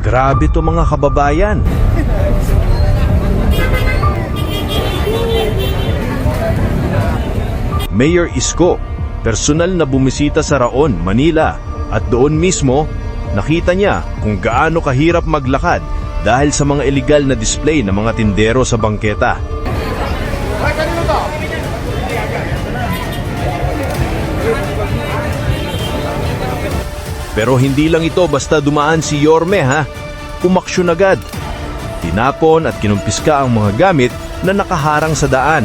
Grabe to mga kababayan. Mayor Isko, personal na bumisita sa Raon, Manila at doon mismo nakita niya kung gaano kahirap maglakad dahil sa mga illegal na display ng mga tindero sa bangketa. Pero hindi lang ito basta dumaan si Yorme ha. Umaksyon agad. Tinapon at kinumpiska ang mga gamit na nakaharang sa daan.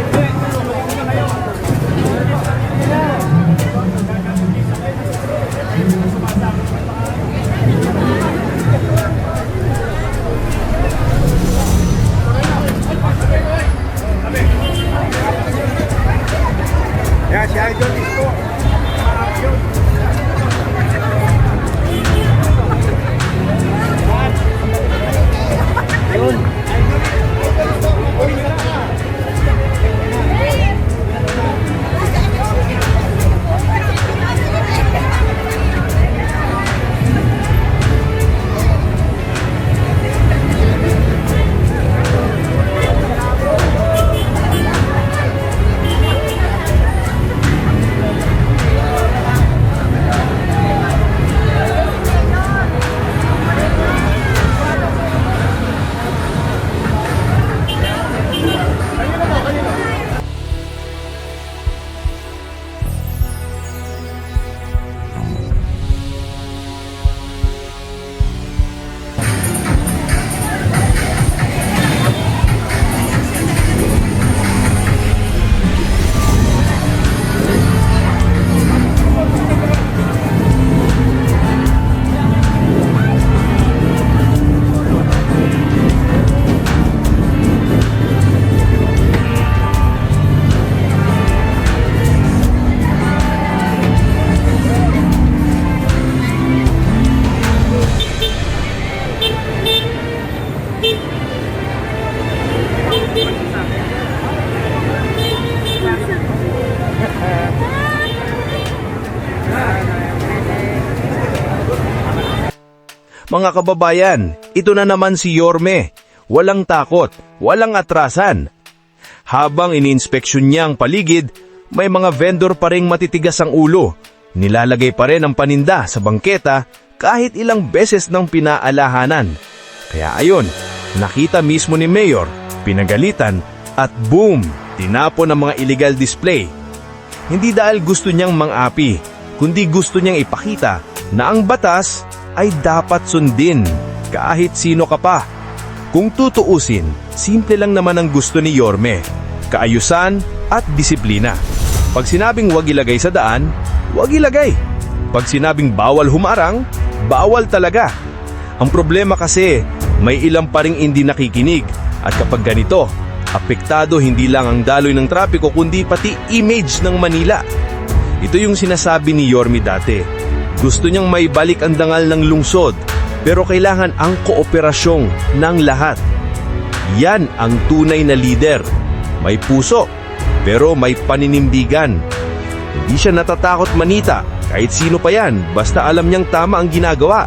Mga kababayan, ito na naman si Yorme. Walang takot, walang atrasan. Habang iniinspeksyon niya ang paligid, may mga vendor pa rin matitigas ang ulo. Nilalagay pa rin ang paninda sa bangketa kahit ilang beses ng pinaalahanan. Kaya ayon, nakita mismo ni Mayor, pinagalitan at boom, tinapon ang mga illegal display. Hindi dahil gusto niyang mang-api, kundi gusto niyang ipakita na ang batas ay dapat sundin kahit sino ka pa. Kung tutuusin, simple lang naman ang gusto ni Yorme, kaayusan at disiplina. Pag sinabing wag ilagay sa daan, wag ilagay. Pag sinabing bawal humarang, bawal talaga. Ang problema kasi, may ilang pa ring hindi nakikinig at kapag ganito, apektado hindi lang ang daloy ng trapiko kundi pati image ng Manila. Ito yung sinasabi ni Yormi dati. Gusto niyang maibalik ang dangal ng lungsod pero kailangan ang kooperasyong ng lahat. Yan ang tunay na leader. May puso, pero may paninindigan. Hindi siya natatakot manita kahit sino pa yan basta alam niyang tama ang ginagawa.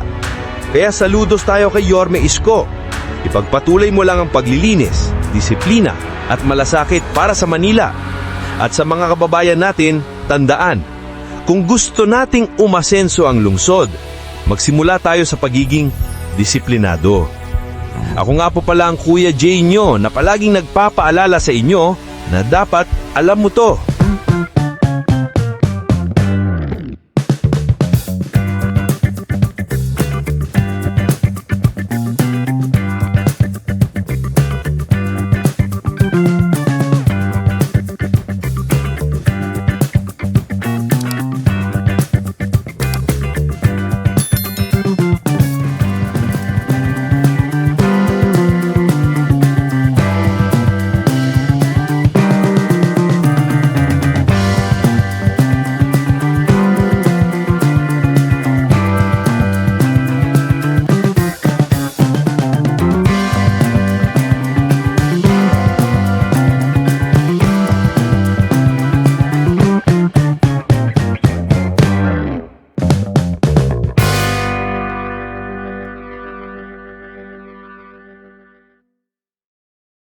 Kaya saludos tayo kay Yorme Isko. Ipagpatuloy mo lang ang paglilinis, disiplina at malasakit para sa Manila. At sa mga kababayan natin, tandaan, kung gusto nating umasenso ang lungsod, magsimula tayo sa pagiging disiplinado. Ako nga po pala ang Kuya Jay nyo na palaging nagpapaalala sa inyo na dapat alam mo to.